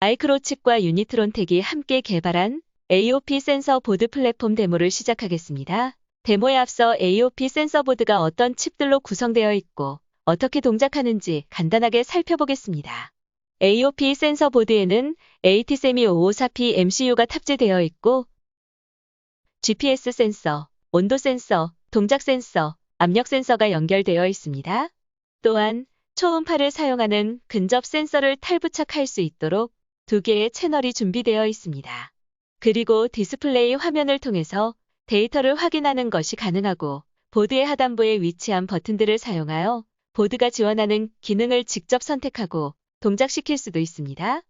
마이크로칩과 유니트론텍이 함께 개발한 AOP 센서 보드 플랫폼 데모를 시작하겠습니다. 데모에 앞서 AOP 센서 보드가 어떤 칩들로 구성되어 있고 어떻게 동작하는지 간단하게 살펴보겠습니다. AOP 센서 보드에는 ATSEMI 554P MCU가 탑재되어 있고 GPS 센서, 온도 센서, 동작 센서, 압력 센서가 연결되어 있습니다. 또한 초음파를 사용하는 근접 센서를 탈부착할 수 있도록 두 개의 채널이 준비되어 있습니다. 그리고 디스플레이 화면을 통해서 데이터를 확인하는 것이 가능하고 보드의 하단부에 위치한 버튼들을 사용하여 보드가 지원하는 기능을 직접 선택하고 동작시킬 수도 있습니다.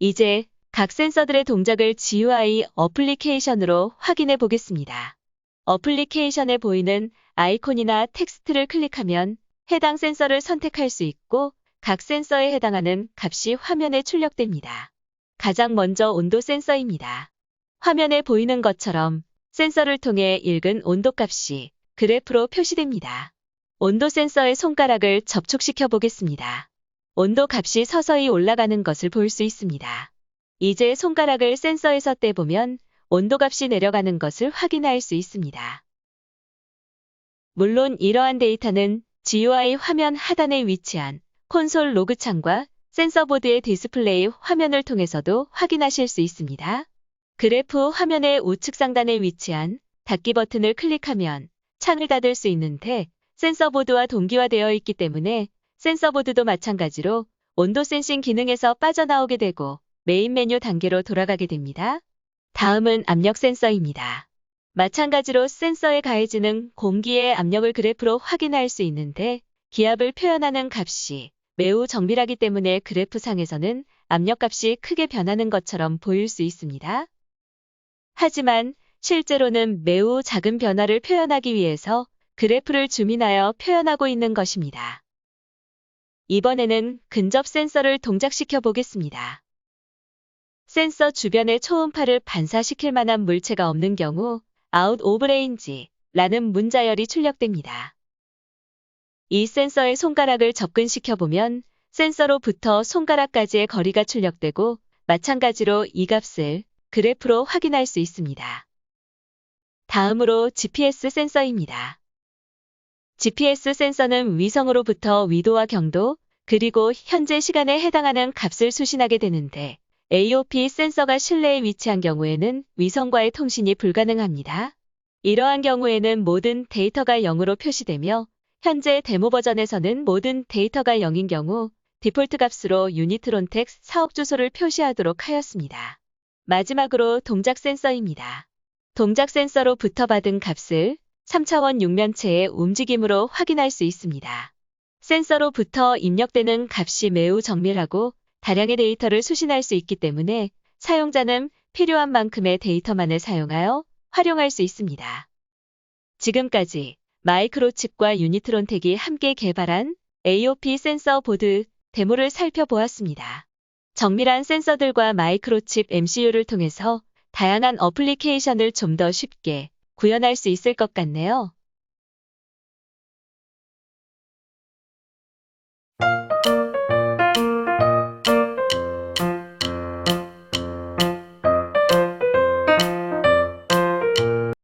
이제 각 센서들의 동작을 GUI 어플리케이션으로 확인해 보겠습니다. 어플리케이션에 보이는 아이콘이나 텍스트를 클릭하면 해당 센서를 선택할 수 있고 각 센서에 해당하는 값이 화면에 출력됩니다. 가장 먼저 온도 센서입니다. 화면에 보이는 것처럼 센서를 통해 읽은 온도 값이 그래프로 표시됩니다. 온도 센서의 손가락을 접촉시켜 보겠습니다. 온도 값이 서서히 올라가는 것을 볼 수 있습니다. 이제 손가락을 센서에서 떼보면 온도 값이 내려가는 것을 확인할 수 있습니다. 물론 이러한 데이터는 GUI 화면 하단에 위치한 콘솔 로그 창과 센서 보드의 디스플레이 화면을 통해서도 확인하실 수 있습니다. 그래프 화면의 우측 상단에 위치한 닫기 버튼을 클릭하면 창을 닫을 수 있는데 센서 보드와 동기화되어 있기 때문에 센서 보드도 마찬가지로 온도 센싱 기능에서 빠져나오게 되고 메인 메뉴 단계로 돌아가게 됩니다. 다음은 압력 센서입니다. 마찬가지로 센서에 가해지는 공기의 압력을 그래프로 확인할 수 있는데 기압을 표현하는 값이 매우 정밀하기 때문에 그래프상에서는 압력값이 크게 변하는 것처럼 보일 수 있습니다. 하지만 실제로는 매우 작은 변화를 표현하기 위해서 그래프를 줌인하여 표현하고 있는 것입니다. 이번에는 근접 센서를 동작시켜 보겠습니다. 센서 주변에 초음파를 반사시킬 만한 물체가 없는 경우 아웃 오브 레인지라는 문자열이 출력됩니다. 이 센서의 손가락을 접근시켜 보면 센서로부터 손가락까지의 거리가 출력되고 마찬가지로 이 값을 그래프로 확인할 수 있습니다. 다음으로 GPS 센서입니다. GPS 센서는 위성으로부터 위도와 경도, 그리고 현재 시간에 해당하는 값을 수신하게 되는데 AOP 센서가 실내에 위치한 경우에는 위성과의 통신이 불가능합니다. 이러한 경우에는 모든 데이터가 0으로 표시되며 현재 데모 버전에서는 모든 데이터가 0인 경우 디폴트 값으로 유니트론텍 사업 주소를 표시하도록 하였습니다. 마지막으로 동작 센서입니다. 동작 센서로 부터 받은 값을 3차원 육면체의 움직임으로 확인할 수 있습니다. 센서로부터 입력되는 값이 매우 정밀하고 다량의 데이터를 수신할 수 있기 때문에 사용자는 필요한 만큼의 데이터만을 사용하여 활용할 수 있습니다. 지금까지 마이크로칩과 유니트론텍이 함께 개발한 AOP 센서 보드 데모를 살펴보았습니다. 정밀한 센서들과 마이크로칩 MCU를 통해서 다양한 어플리케이션을 좀 더 쉽게 구현할 수 있을 것 같네요.